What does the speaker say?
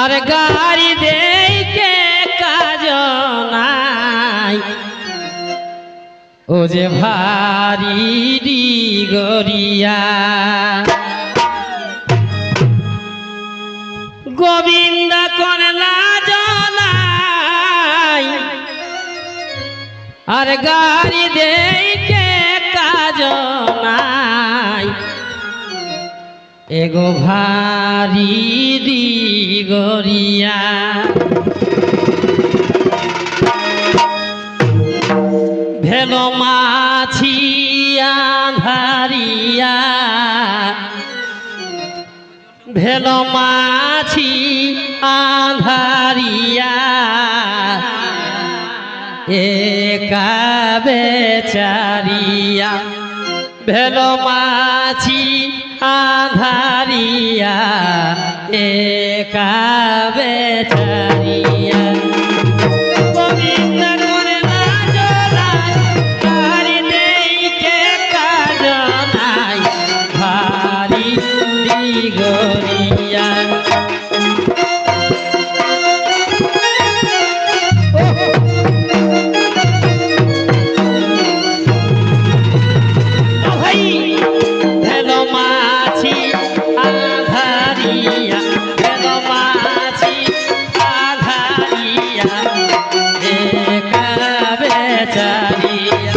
আর গাড়ি দেইকে কাজ নাই। ও যে ভারি গরিয়া গোবিন্দ করলা জনাই আর গাড়ি দেইকে এগো ভারি গরিয়া ভেলো মাছি আধারিয়া। ভেলো মাছি আধারিয়া। একা বেচারিয়া। ভেলো মাছি আধারিয়া একা বেচারিয়া গোবিন্দ বেচারিয়া,